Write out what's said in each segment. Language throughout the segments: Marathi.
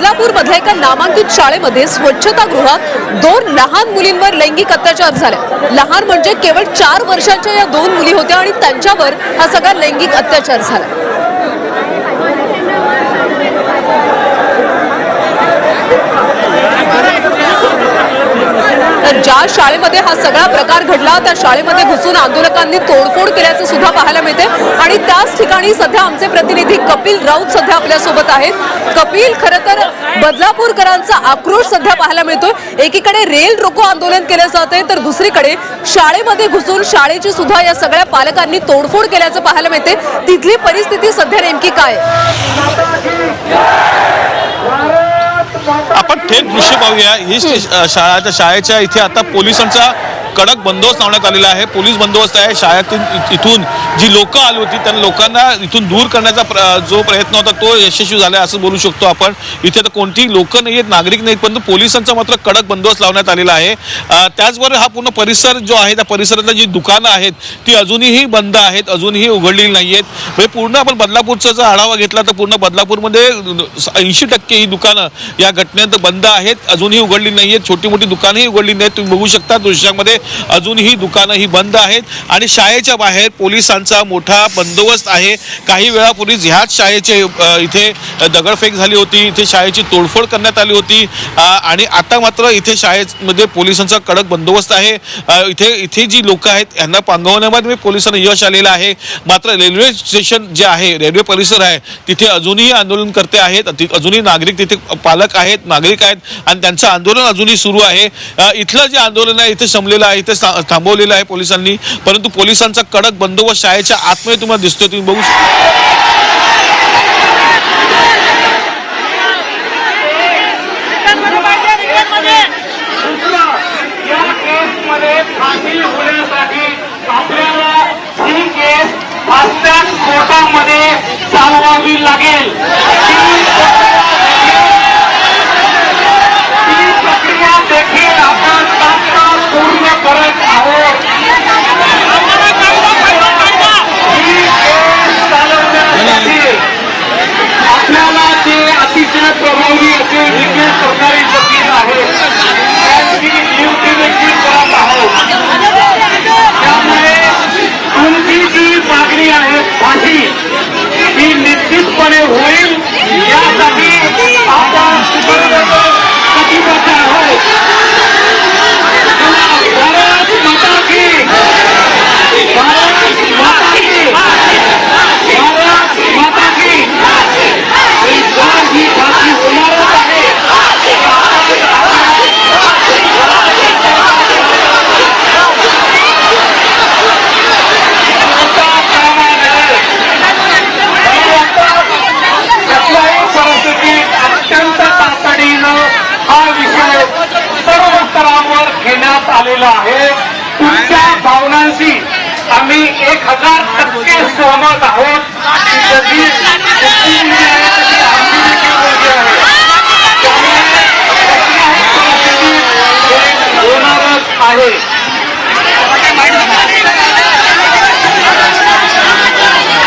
बदलापूर मधल्या एका नामांकित शाळेमध्ये स्वच्छतागृहात दोन लहान मुलींवर लैंगिक अत्याचार झाले. लहान म्हणजे केवळ चार वर्षांच्या या दोन मुली होत्या आणि त्यांच्यावर हा सगळा लैंगिक अत्याचार झाला. तर ज्या शाळेमध्ये हा सगळा प्रकार घडला त्या शाळेमध्ये घुसून आंदोलकांनी तोडफोड केल्याचं सुद्धा पाहायला मिळते. आणि त्याच ठिकाणी सध्या आमचे प्रतिनिधी कपिल राऊत सध्या आपल्यासोबत आहेत. कपिल खरं तर बदलापूरकरांचा आक्रोश सध्या पाहायला मिळतोय. एकीकडे रेल रोको आंदोलन केलं जाते तर दुसरीकडे शाळेमध्ये घुसून शाळेची सुद्धा या सगळ्या पालकांनी तोडफोड केल्याचं पाहायला मिळते तिथली परिस्थिती सध्या नेमकी काय आहे? आपण थेट दृश्य पाहूया. ही शाळाच्या शाळा शाळेच्या इथे आता पोलिसांचा कडक बंदोबस्त लावण्यात आलेला आहे. पोलीस बंदोबस्त आहे. शाळेतून इथून जी लोक आली होती त्या लोकांना इथून दूर करण्याचा प्र- जो प्रयत्न होता तो यशस्वी झाला आहे असं बोलू शकतो आपण. इथे तर कोणतीही लोक नाही आहेत नागरिक नाहीत परंतु पोलिसांचा मात्र कडक बंदोबस्त लावण्यात आलेला आहे. त्याचबरोबर हा पूर्ण परिसर जो आहे त्या परिसरातल्या जी दुकानं आहेत ती अजूनही बंद आहेत अजूनही उघडलेली नाही आहेत म्हणजे पूर्ण आपण बदलापूरचा जर आढावा घेतला तर पूर्ण बदलापूरमध्ये ऐंशी टक्के ही दुकानं या घटनेत बंद आहेत अजूनही उघडली नाही आहेत छोटी मोठी दुकानंही उघडली नाहीत तुम्ही बघू शकता दृश्यामध्ये अजूनही दुकानं ही बंद आहेत आणि शाळेच्या बाहेर पोलिसांचा मोठा बंदोबस्त आहे. काही वेळापूर्वीच ह्याच शाळेचे इथे दगडफेक झाली होती इथे शाळेची तोडफोड करण्यात आली होती आणि आता मात्र इथे शाळेमध्ये पोलिसांचा कडक बंदोबस्त आहे. इथे इथे जी लोक आहेत यांना पांगवण्यामध्ये पोलिसांना यश आलेलं आहे. मात्र रेल्वे स्टेशन जे आहे रेल्वे परिसर आहे तिथे अजूनही आंदोलनकर्ते आहेत. अजूनही नागरिक तिथे पालक आहेत नागरिक आहेत आणि त्यांचं आंदोलन अजूनही सुरू आहे. इथलं जे आंदोलन आहे इथे शमलेलं आहे इथे थांबवलेलं आहे पोलिसांनी. परंतु पोलिसांचा कडक बंदोबस्त शाळेच्या आतमध्ये तुम्हाला दिसतोय तुम्ही बघू शकता. आम्ही एक हजार टक्के सहमत आहोत की जशी व्यक्ती जी आहे तशी आमची देखील मुलगी आहे त्यामुळे कुठल्याही परिस्थितीत हे होणारच आहे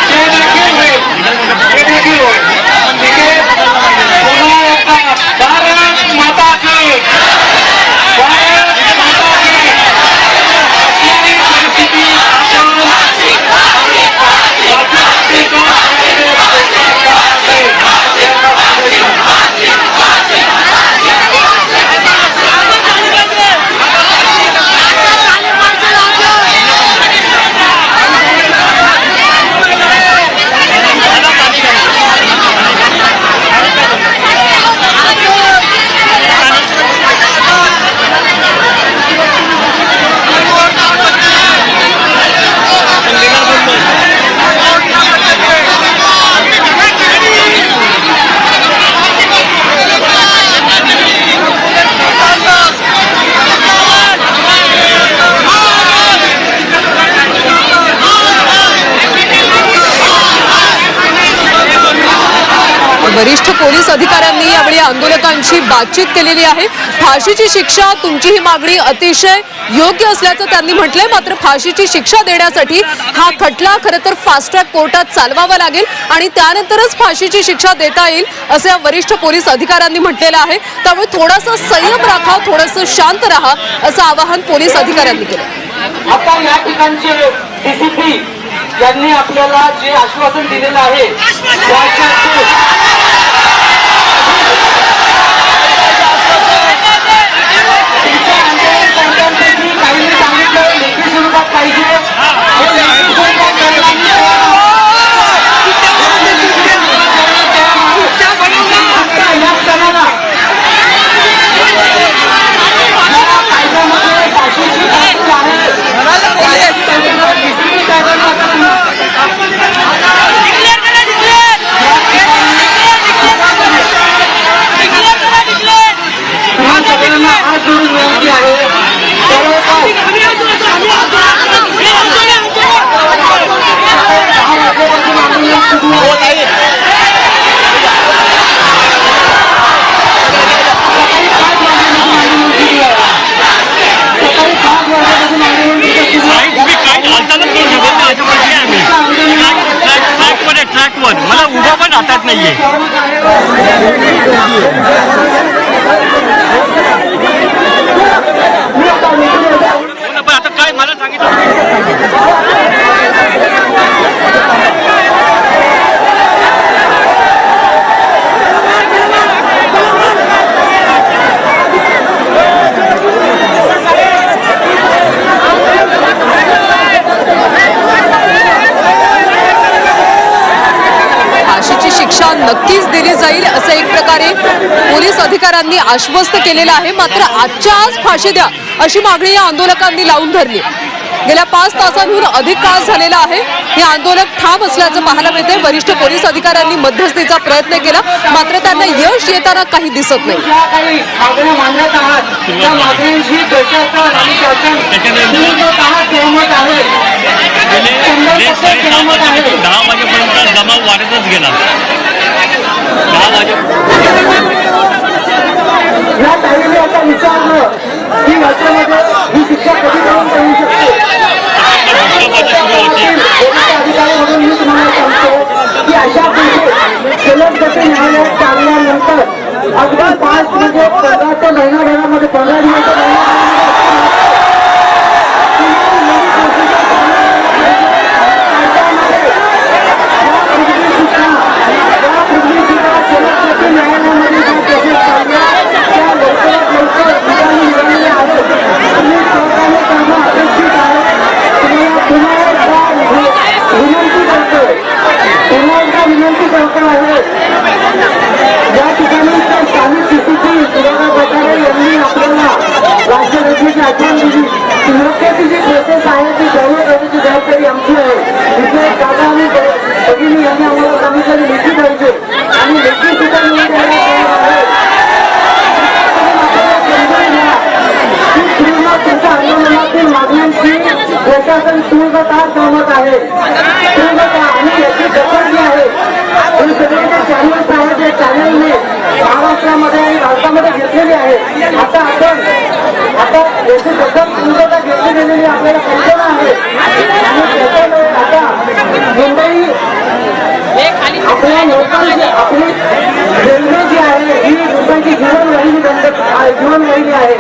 ते देखील होईल ते देखील होईल ठीक आहे पुन्हा एकदा भारत माता की भारत माता की कुठल्याही परिस्थितीत आपण राज्यातील वरिष्ठ पोलीस अधिकाऱ्यांनी यावेळी आंदोलकांशी बातचीत केलेली आहे. फाशीची शिक्षा तुमची ही मागणी अतिशय योग्य असल्याचं त्यांनी म्हटलंय. मात्र फाशीची शिक्षा देण्यासाठी हा खटला खरं तर फास्ट ट्रॅक कोर्टात चालवावा लागेल आणि त्यानंतरच फाशीची शिक्षा देता येईल असं या वरिष्ठ पोलीस अधिकाऱ्यांनी म्हटलेलं आहे. त्यामुळे थोडासा संयम राखा थोडंसं शांत राहा असं आवाहन पोलीस अधिकाऱ्यांनी केलं. आता या ठिकाणचे डीसीपी यांनी आपल्याला जे आश्वासन दिलेलं आहे iyi. अधिकाऱ्यांनी आश्वस्त केलेलं आहे. मात्र आजच्या आज फाशी द्या अशी मागणी या आंदोलकांनी लावून धरली. गेल्या पाच तासांहून अधिक काळ झालेला आहे. हे आंदोलक ठाम असल्याचं पाहायला मिळते वरिष्ठ पोलीस अधिकाऱ्यांनी मध्यस्थीचा प्रयत्न केला. मात्र त्यांना यश येताना काही दिसत नाही. दहा वाजेपर्यंत जमाव वाढतच गेला. दहा वाजे या ताईने आता विचारलं की याच्यामध्ये ही शिक्षा कधी करून करू शकते? अधिकारी म्हणून मी तुम्हाला सांगतो की अशा प्रकारे सलग गती न्यायालयात चालल्यानंतर अगदी पाच म्हणजे पंधरा ते महिनाभरामध्ये पंधरा दिवस न्यायालयामध्ये ज्या केसेस चालल्या त्या लवकरात लवकर निकाली मिळालेल्या आहेत आणि सरकारने कामं अपेक्षित आहेत तुम्हाला पुन्हा एकदा विनंती करतो पुन्हा एकदा विनंती करतो आहे या ठिकाणी तर स्थानिक सीसीटी सुरेखा प्रकारे यांनी आपल्याला राज्य रचनेची आठवण दिली सुरक्षेची जी प्रोसेस आहे ती सर्व करण्याची जबाबदारी आमची आहे इथे दादा आणि भगिनी यांनी आम्हाला सांगितलं की लेखी पाहिजे आणि लेखी सुद्धा मिळून द्यायला तयार आहे. समजून घ्या की पूर्ण तुमच्या आंदोलनातील मागण्यांची प्रशासन पूर्णतः सहमत आहे आणि याची दखल जी आहे जे चॅनल्स आहेत त्या चॅनलने महाराष्ट्रामध्ये आणि भारतामध्ये घेतलेली आहे आता आपण आता याची दखल घेतली गेलेली आपल्याला कल्पना आहे आणि आता मुंबई आपल्या लोकांची आपली रेल्वे जी आहे ही लोकांची जीवनवाहिनी बंद जीवनवाहिनी आहे.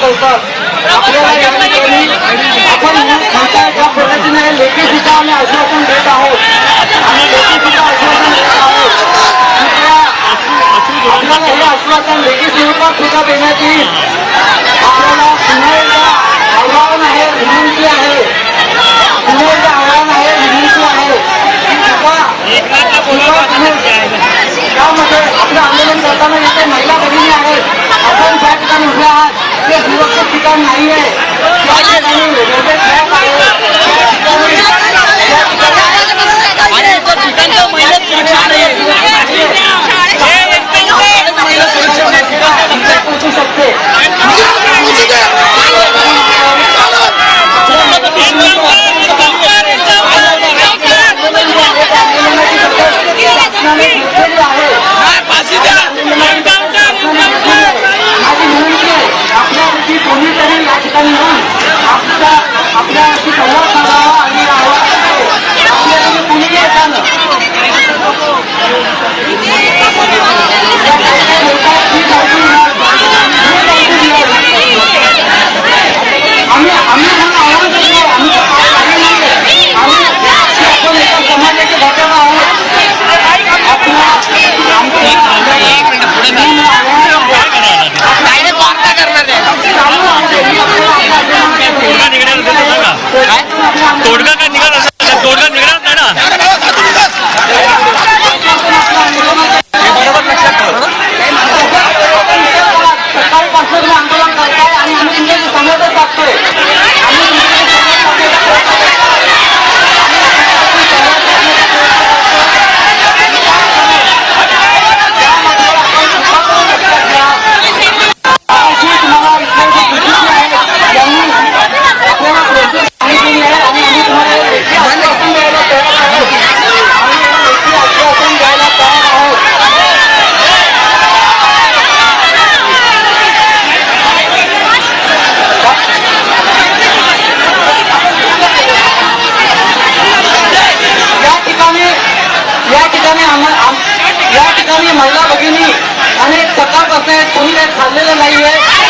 करतात आपल्याला ठिकाण नाही आहे. महिला सुरक्षा नाही शकते Yeah. 这个来源